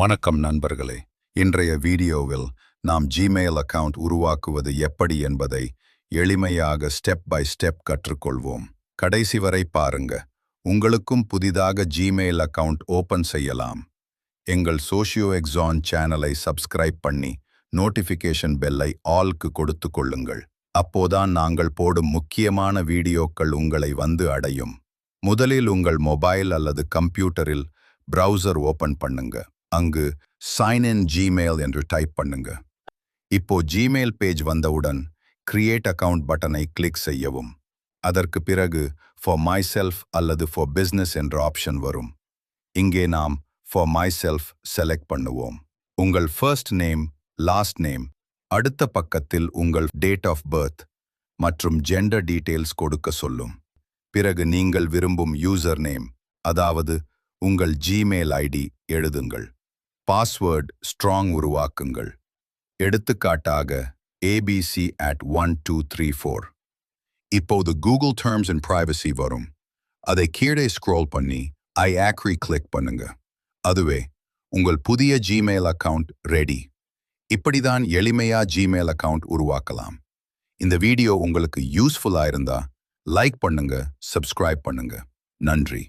வணக்கம் நண்பர்களே. இன்றைய வீடியோவில் நாம் ஜிமெயில் அக்கவுண்ட் உருவாக்குவது எப்படி என்பதை எளிமையாக ஸ்டெப் பை ஸ்டெப் கற்றுக்கொள்வோம். கடைசி வரை பாருங்க. உங்களுக்கும் புதிதாக ஜிமெயில் அக்கவுண்ட் ஓபன் செய்யலாம். எங்கள் சோஷியோ எக்ஸான் சேனலை சப்ஸ்கிரைப் பண்ணி நோட்டிஃபிகேஷன் பெல்லை ஆல்க்கு கொடுத்து கொள்ளுங்கள். அப்போதான் நாங்கள் போடும் முக்கியமான வீடியோக்கள் உங்களை வந்து அடையும். முதலில் உங்கள் மொபைல் அல்லது கம்ப்யூட்டரில் பிரவுசர் ஓபன் பண்ணுங்க. அங்கு சைன் இன் ஜிமெயில் என்று டைப் பண்ணுங்க. இப்போ ஜிமெயில் பேஜ் வந்தவுடன் கிரியேட் அக்கவுண்ட் பட்டனை கிளிக் செய்யவும். அதற்கு பிறகு ஃபார் மை செல்ஃப் அல்லது ஃபார் பிஸ்னஸ் என்ற ஆப்ஷன் வரும். இங்கே நாம் ஃபார் மை செல்ஃப் செலக்ட் பண்ணுவோம். உங்கள் ஃபர்ஸ்ட் நேம் லாஸ்ட் நேம் அடுத்த பக்கத்தில் உங்கள் டேட் ஆஃப் பர்த் மற்றும் ஜெண்டர் டீட்டெயில்ஸ் கொடுக்க சொல்லும். பிறகு நீங்கள் விரும்பும் யூசர் நேம் அதாவது உங்கள் ஜிமெயில் ஐடி எழுதுங்கள். பாஸ்வேர்ட் ஸ்ட்ராங் உருவாக்குங்கள். எடுத்துக்காட்டாக ABC at one two three four இப்போது கூகுள் டேர்ம்ஸ் அண்ட் பிரைவசி வரும். அதை கீழே ஸ்க்ரோல் பண்ணி ஐ ஆக்ரி கிளிக் பண்ணுங்க. அதுவே உங்கள் புதிய ஜிமெயில் அக்கவுண்ட் ரெடி இப்படிதான் எளிமையா ஜிமெயில் அக்கவுண்ட் உருவாக்கலாம். இந்த வீடியோ உங்களுக்கு யூஸ்ஃபுல்லா இருந்தா லைக் பண்ணுங்க சப்ஸ்கிரைப் பண்ணுங்க. நன்றி.